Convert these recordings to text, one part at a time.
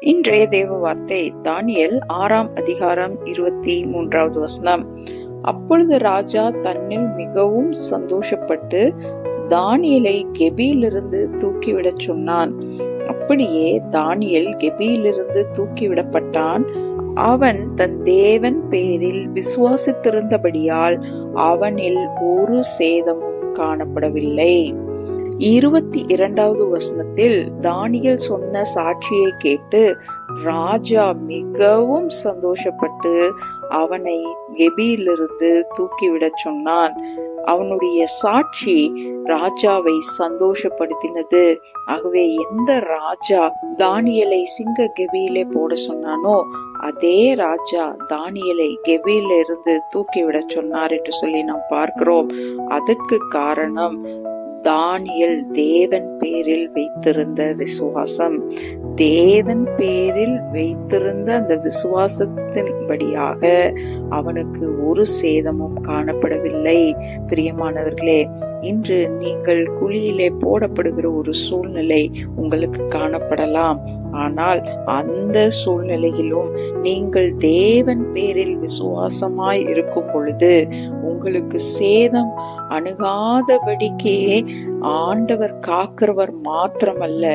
இன்றைய தேவ வார்த்தை தானியல் ஆறாம் அதிகாரம் இருபத்தி மூன்றாவது வசனம். அப்பொழுது ராஜா தன்னில் மிகவும் சந்தோஷப்பட்டு தானியலை கெபியிலிருந்து தூக்கிவிடச் சொன்னான். அப்படியே தானியல் கெபியிலிருந்து தூக்கிவிடப்பட்டான். அவன் தன் தேவன் பேரில் விசுவாசித்திருந்தபடியால் அவனில் ஒரு சேதமும் காணப்படவில்லை. இருபத்தி இரண்டாவது வசனத்தில் தானியல் சொன்ன சாட்சியை கேட்டு ராஜா மிகவும் சந்தோஷப்பட்டு அவனை கெபியிலிருந்து தூக்கிவிடச் சொன்னான். அவனுடைய சாட்சி ராஜாவை சந்தோஷப்படுத்தினது. ஆகவே எந்த ராஜா தானியலை சிங்க கெபியிலே போட சொன்னானோ அதே ராஜா தானியலை கெபியில இருந்து தூக்கிவிட சொன்னார் என்று சொல்லி நாம் பார்க்கிறோம். அதற்கு காரணம் தானியல் தேவன் பேரில் வைத்திருந்த விசுவாசம். தேவன் பேரில் வைத்திருந்த அந்த விசுவாசத்தின்படியாக அவனுக்கு ஒரு சேதமும் காணப்படவில்லை. பிரியமானவர்களே இன்று நீங்கள் குழியிலே போடப்படுகிற ஒரு சூழ்நிலை உங்களுக்கு காணப்படலாம். ஆனால் அந்த சூழ்நிலையிலும் நீங்கள் தேவன் பேரில் விசுவாசமாய் இருக்கும் பொழுது உங்களுக்கு சேதம் அணுகாதபடிக்கே ஆண்டவர் காக்கிறவர் மாத்திரமல்ல.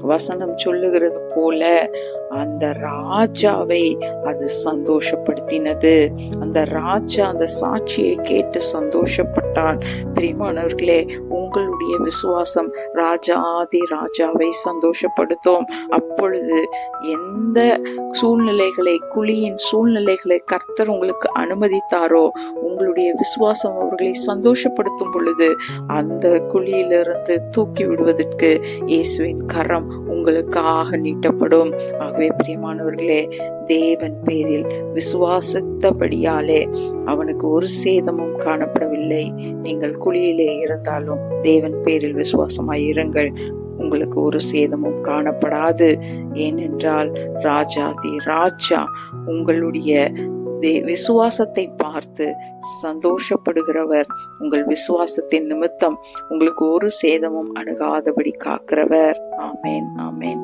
வசனம் சொல்லுகிறது போல அந்த ராஜாவை அது சந்தோஷப்படுத்தினது. அந்த ராஜா அந்த சாட்சியை கேட்டு சந்தோஷப்பட்டான். பிரிமானவர்களே உங்களுடைய விசுவாசம் ராஜாதி ராஜாவை சந்தோஷப்படுத்தும். அப்பொழுது எந்த சூழ்நிலைகளை குழியின் சூழ்நிலைகளை கர்த்தர் உங்களுக்கு அனுமதித்தாரோ உங்களுடைய விசுவாசம் அவர்களை சந்தோஷப்படுத்தும் பொழுது அந்த குழியிலிருந்து தூக்கி விடுவதற்கு இயேசுவின் கரம் உங்களுக்காக நீட்டப்படும். ஆகவே பிரியமானவர்களே தேவன் பேரில் விசுவாசித்தபடியாலே அவனுக்கு ஒரு சேதமும் காணப்படவில்லை. நீங்கள் குழியிலே இருந்தாலும் தேவன் பேரில் விசுவாசமாய் இருங்கள். உங்களுக்கு ஒரு சேதமும் காணப்படாது. ஏனென்றால் ராஜாதி ராஜா உங்களுடைய விசுவாசத்தை பார்த்து சந்தோஷப்படுகிறவர். உங்கள் விசுவாசத்தின் நிமித்தம் உங்களுக்கு ஒரு சேதமும் அணுகாதபடி காக்கிறவர். ஆமேன் ஆமேன்.